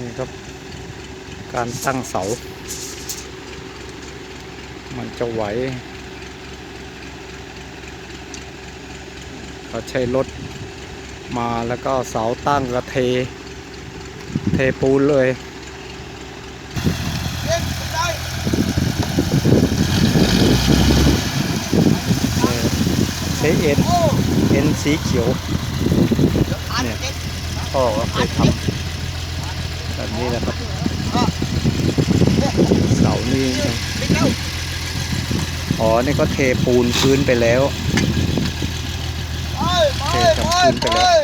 นี่ครับ การตั้งเสา มันจะไหวเขาใช้รถมาแล้วก็เสาตั้งกระเท เทปูนเลยใช้เอ็นเอ็นสีเขียวเนี่ยพ่อก็เคยทำ แบบนี้นะครับ เสานี่อ๋อ นี่ก็เทปูนพื้นไปแล้ว เททำพื้นไปแล้ว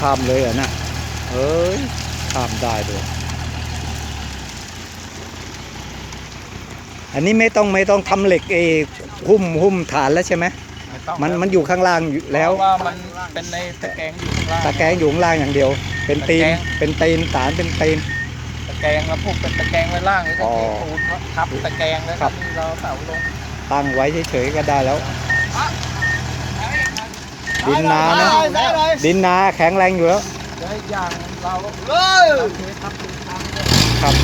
ข้ามข้ามเลยเหรอะนะเอ้ยข้ามได้ด้วยอันนี้ไม่ต้องไม่ต้องทำเหล็กเอหุ้มหุ้มฐานแล้วใช่ไหมไม่ต้องมันครับมันอยู่ข้างล่างอยู่แล้วเพราะว่ามันเป็นในตะแกรงอยู่ข้างล่างตะแกรงอยู่ข้างล่างอย่างเดียว เป็นตีนตะแกรงเป็นตีนฐานเป็นตีนตะแกรงแล้วพวกเป็นตะแกรงไว้ล่างแล้วก็อ๋อเทปูนทับตะแกรงแล้วครัก็บนี่เราเสาลงตั้งไว้เฉยๆก็ได้แล้ว ดินนานะ ดินนาแข็งแรงอยู่แล้วแล้วอีกอย่างเราเราเททับเป็นทางด้วยครับ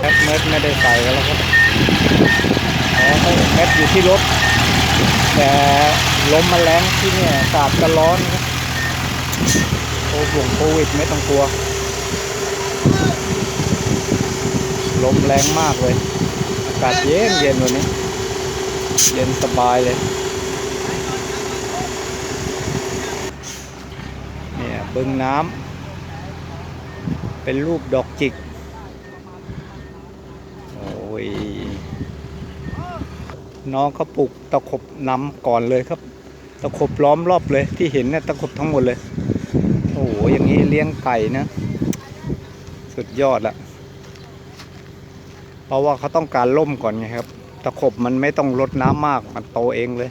แมทเม็ดไม่ได้ใส่กันแล้วครับอ๋อเขาแมทอยู่ที่รถ แต่ลมมันแรงที่เนี่ยอากาศก็ร้อนครับโอ้ห่วงโควิดไม่ต้องกลัว ลมแรงมากเลย อากาศเย็นเย็นวันนี้ เย็นสบายเลย เนี่ยบึงน้ำเป็นรูปดอกจิก โอ้ย น้องเขาปลูกตะขบนำก่อนเลยครับ ตะขบล้อมรอบเลยที่เห็นเนี่ยตะขบทั้งหมดเลย โอ้โหอย่างนี้เลี้ยงไก่นะ สุดยอดละเพราะว่าเขาต้องการล่มก่อนไงครับ ตะขบมันไม่ต้องรดน้ำมากมันโตเองเลย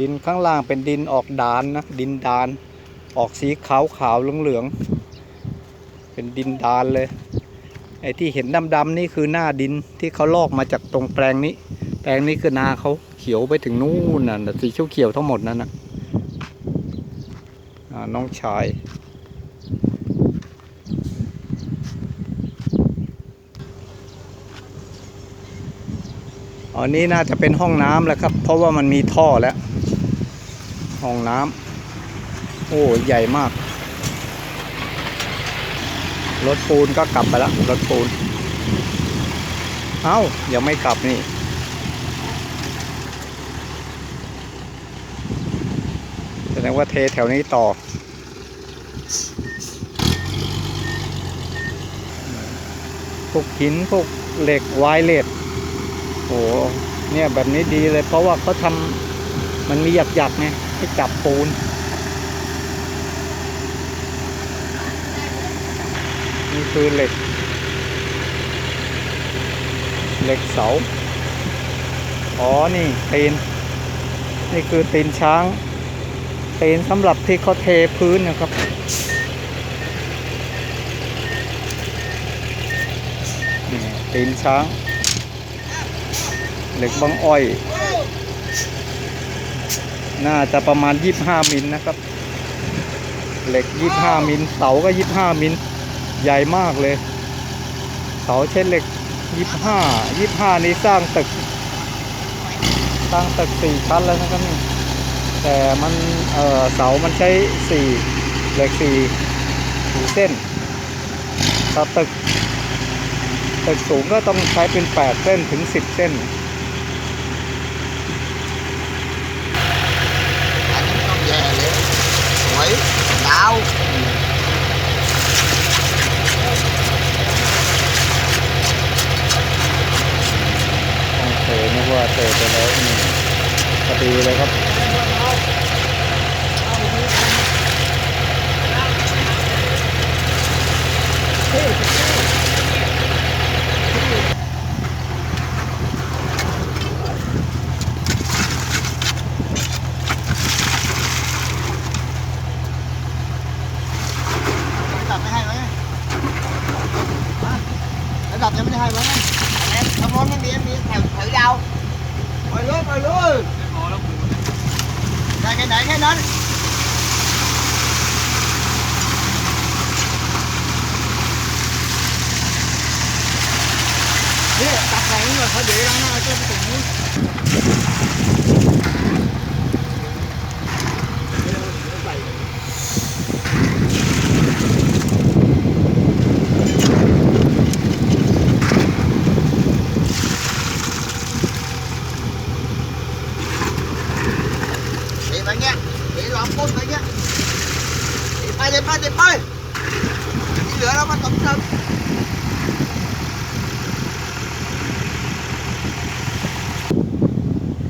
ดินข้างล่างเป็นดินออกดานนะดินดาน ออกสีขาวขาวเหลืองเหลืองๆเป็นดินดานเลย ไอ้ที่เห็นดำๆนี่คือหน้าดินที่เขาลอกมาจากตรงแปลงนี้ แปลงนี้คือนาเขาเขียวไปถึงนู่นน่ะสีเขียวๆทั้งหมดนั่นนะอ่าน้องชายอันนี้น่าจะเป็นห้องน้ำแล้วครับ เพราะว่ามันมีท่อแล้ว ห้องน้ำโอ้ ใหญ่มาก รถปูนก็กลับไปแล้วรถปูน เอ้า ยังไม่กลับนี่ แสดงว่าเทแถวนี้ต่อ พวกหินพวกเหล็กไวเลสโอ้เนี่ยแบบนี้ดีเลย เพราะว่าเขาทำมันมีหยักๆไงให้จับปูน นี่คือเหล็ก เหล็กเสา อ๋อ นี่ตีน นี่คือตีนช้างตีนสำหรับที่เขาเทพื้นนะครับนี่ตีนช้าง เหล็กบางอ้อย น่าจะประมาณ 25 มิลนะครับ เหล็ก 25 มิลเสาก็ 25 มิล ใหญ่มากเลย เสาเช่นเหล็กยี่ห้ายี่ห้านี้สร้างตึก สร้างตึกสี่ชั้นแล้วนะครับนี่แต่มันเเสามันใช้สี่เหล็กสี่เส้นถ้าตึกตึกสูงก็ต้องใช้เป็นแปดเส้นถึงสิบเส้นอันนี้ต้องแย่เลยสวยดาว ทนึกว่าเทไปแล้วนี่พอดีเลยครับระดับไม่ให้ไหมฮะระดับยังไม่ได้ให้ไหมทำร้องยังมีมีแถว แถวยาวไปเลยไปเลยได้แค่ไหนแค่นั้นนี่ตัดแสงนี่ก่อนเขาเดี๋ยวล้างหน้าเจ้าไปตรงนู้น đi bạn nha đi làm con bạn nha đi bay đi bay đi bay đi lửa đâu mà tổng thân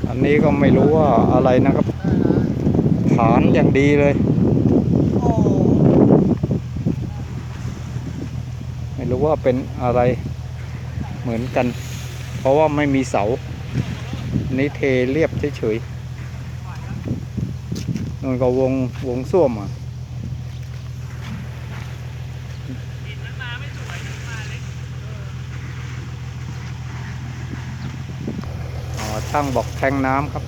อันนี้ก็ไม่รู้ว่าอะไรนะครับ ฐานอย่างดีเลย ไม่รู้ว่าเป็นอะไรเหมือนกัน เพราะว่าไม่มีเสานนี้เทเรียบเฉยๆ นู่นก็วงวงส้วมอะอ๋อช่างบอกแทงน้ำครับ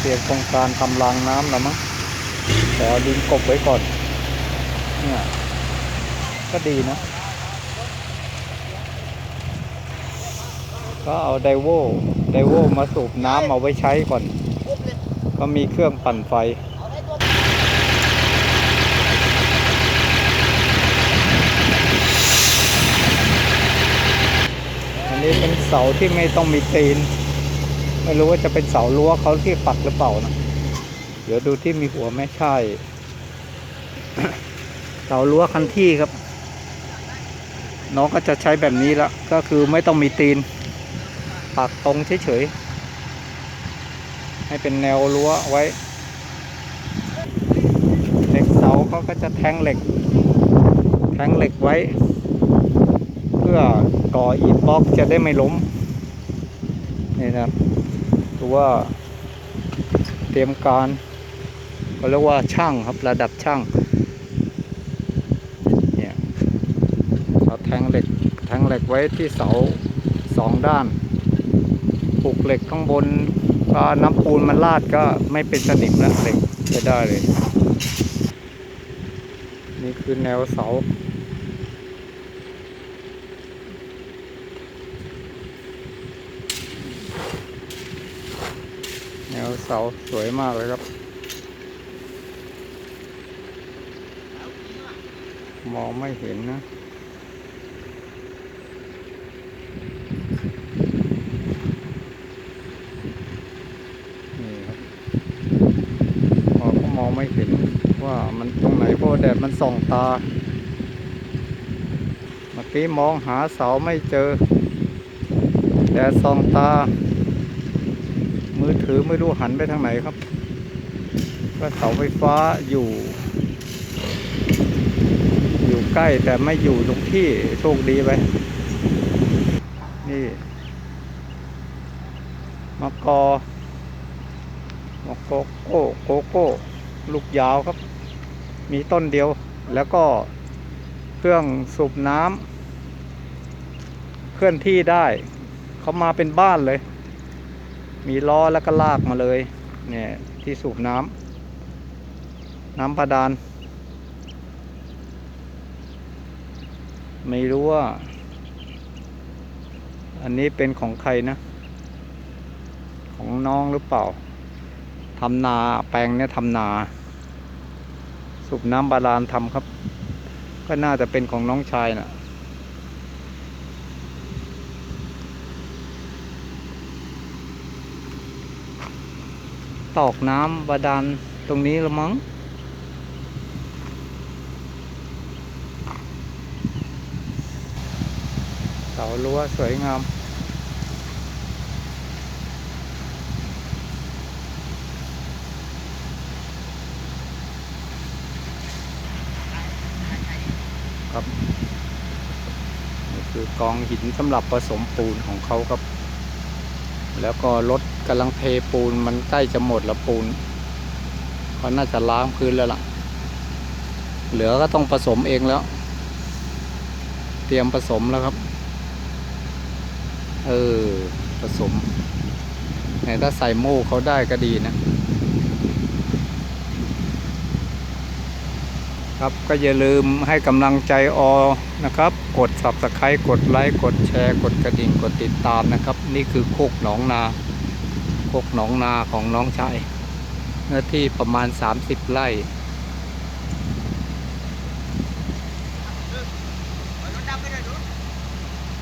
เตรียมโครงการทำรางน้ำแล้วมั้งแต่เอดินกบไว้ก่อน เนี่ย ก็ดีนะ ก็เอาไดโวไดโวมาสูบน้ำเอาไว้ใช้ก่อน ก็มีเครื่องปั่นไฟอันนี้เป็นเสาที่ไม่ต้องมีตีน ไม่รู้ว่าจะเป็นเสารั้วเขาที่ปักหรือเปล่านะเดี๋ยวดูที่มีหัวไม่ใช่ เสารั้วคันที่ครับน้องก็จะใช้แบบนี้ละก็คือไม่ต้องมีตีน ปักตรงเฉยๆให้เป็นแนวรั้วไว้เหล็กเสาเขาก็จะแทงเหล็ก แทงเหล็กไว้ เพื่อก่ออิฐบล็อกจะได้ไม่ล้มนี่นะครับถือว่าเตรียมการเขาเรียกว่าช่างครับระดับช่างเนี่ยเราแทงเหล็กแทงเหล็กไว้ที่เสาสองด้าน ปลูกเหล็กข้างบนก็น้ำปูนมันลาดก็ไม่เป็นสนิมแล้วเหล็กจะได้เลย นี่คือแนวเสาแนวเสาสวยมากเลยครับ มองไม่เห็นนะ นี่ครับมองก็มองไม่เห็น ว่ามันตรงไหนเพราะแดดมันส่องตา เมื่อกี้มองหาเสาไม่เจอ แดดส่องตา มือถือไม่รู้หันไปทางไหนครับ ก็เสาไฟฟ้าอยู่ อยู่ใกล้แต่ไม่อยู่ตรงที่โชคดีไปนี่มะกอมะกอโก้โกโก้ ลูกยาวครับ มีต้นเดียว แล้วก็เครื่องสูบน้ำเคลื่อนที่ได้ เขามาเป็นบ้านเลย มีล้อแล้วก็ลากมาเลย เนี่ยที่สูบน้ำน้ำประดาน ไม่รู้ว่า อันนี้เป็นของใครนะ ของน้องหรือเปล่าทำนาแปลงเนี่ยทำนา สูบน้ำบาดาลทำครับ ก็น่าจะเป็นของน้องชายน่ะตอกน้ำบาดาลตรงนี้ละมั้ง เสารั้วสวยงาม ครับนี่คือ กองหินสำหรับผสมปูนของเขาครับ แล้วก็รถกำลังเทปูนมันใกล้จะหมดแล้วปูนเขาน่าจะล้างพื้นแล้วล่ะ เหลือก็ต้องผสมเองแล้ว เตรียมผสมแล้วครับ เออผสมแต่ถ้าใส่โม่เขาได้ก็ดีนะ ครับก็อย่าลืมให้กำลังใจอนะครับ กด subscribe กดไลค์กดแชร์ กดกระดิ่งกดติดตามนะครับ นี่คือโคกหนองนาโคกหนองนาของน้องชายเนื้อที่ประมาณ 30 ไร่